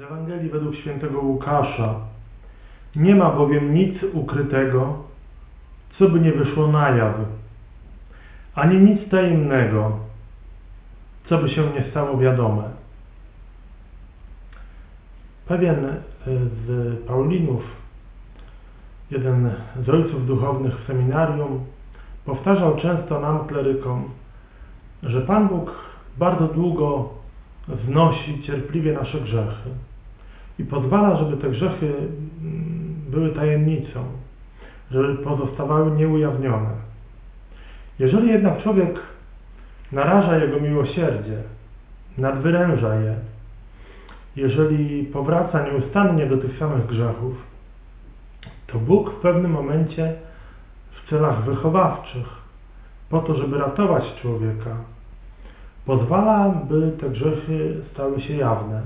Ewangelii według świętego Łukasza. Nie ma bowiem nic ukrytego, co by nie wyszło na jaw, ani nic tajemnego, co by się nie stało wiadome. Pewien e, z Paulinów, jeden z ojców duchownych w seminarium, powtarzał często nam, klerykom, że Pan Bóg bardzo długo znosi cierpliwie nasze grzechy i pozwala, żeby te grzechy mm, były tajemnicą, żeby pozostawały nieujawnione. Jeżeli jednak człowiek naraża Jego miłosierdzie, nadwyręża je, jeżeli powraca nieustannie do tych samych grzechów, to Bóg w pewnym momencie w celach wychowawczych, po to, żeby ratować człowieka, pozwala, by te grzechy stały się jawne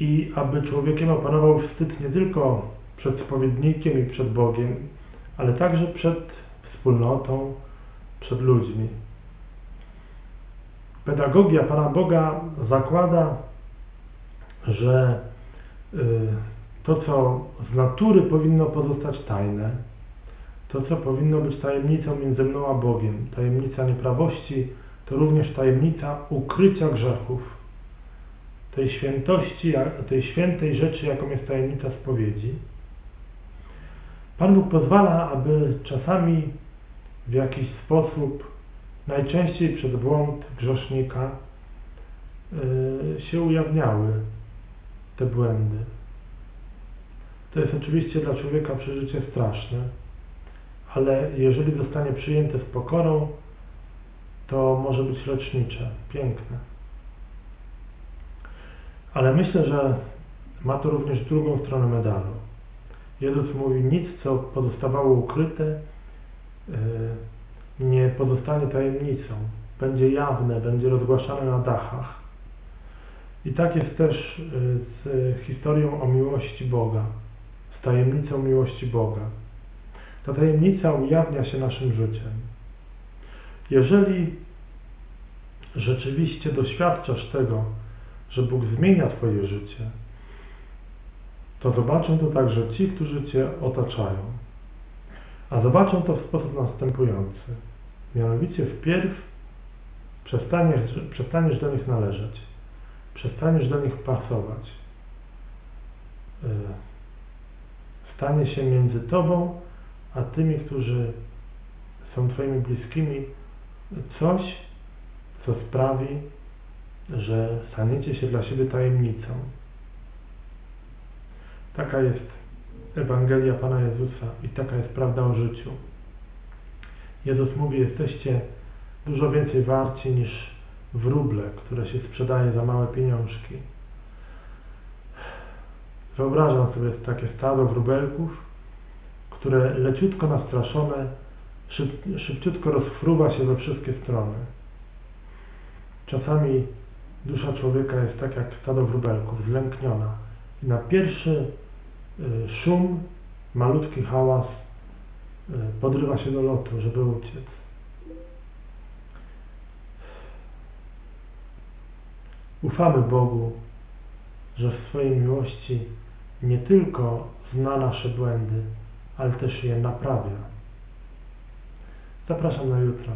i aby człowiekiem opanował wstyd nie tylko przed spowiednikiem i przed Bogiem, ale także przed wspólnotą, przed ludźmi. Pedagogia Pana Boga zakłada, że y, to, co z natury powinno pozostać tajne, to, co powinno być tajemnicą między mną a Bogiem, tajemnica nieprawości, to również tajemnica ukrycia grzechów, tej świętości, tej świętej rzeczy, jaką jest tajemnica spowiedzi. Pan Bóg pozwala, aby czasami w jakiś sposób, najczęściej przez błąd grzesznika, yy, się ujawniały te błędy. To jest oczywiście dla człowieka przeżycie straszne, ale jeżeli zostanie przyjęte z pokorą, to może być lecznicze, piękne. Ale myślę, że ma to również drugą stronę medalu. Jezus mówi, nic co pozostawało ukryte, yy, nie pozostanie tajemnicą. Będzie jawne, będzie rozgłaszane na dachach. I tak jest też yy, z historią o miłości Boga, z tajemnicą miłości Boga. Ta tajemnica ujawnia się naszym życiem. Jeżeli rzeczywiście doświadczasz tego, że Bóg zmienia Twoje życie, to zobaczą to także ci, którzy Cię otaczają. A zobaczą to w sposób następujący. Mianowicie wpierw przestaniesz, przestaniesz do nich należeć. Przestaniesz do nich pasować. Yy, stanie się między Tobą a tymi, którzy są Twoimi bliskimi, coś, co sprawi, że staniecie się dla siebie tajemnicą. Taka jest Ewangelia Pana Jezusa i taka jest prawda o życiu. Jezus mówi, jesteście dużo więcej warci niż wróble, które się sprzedaje za małe pieniążki. Wyobrażam sobie takie stado wróbelków, które leciutko nastraszone szyb, szybciutko rozfruwa się we wszystkie strony. Czasami dusza człowieka jest tak jak stado wróbelków, zlękniona. I na pierwszy y, szum, malutki hałas y, podrywa się do lotu, żeby uciec. Ufamy Bogu, że w swojej miłości nie tylko zna nasze błędy, ale też je naprawia. Zapraszam na jutro.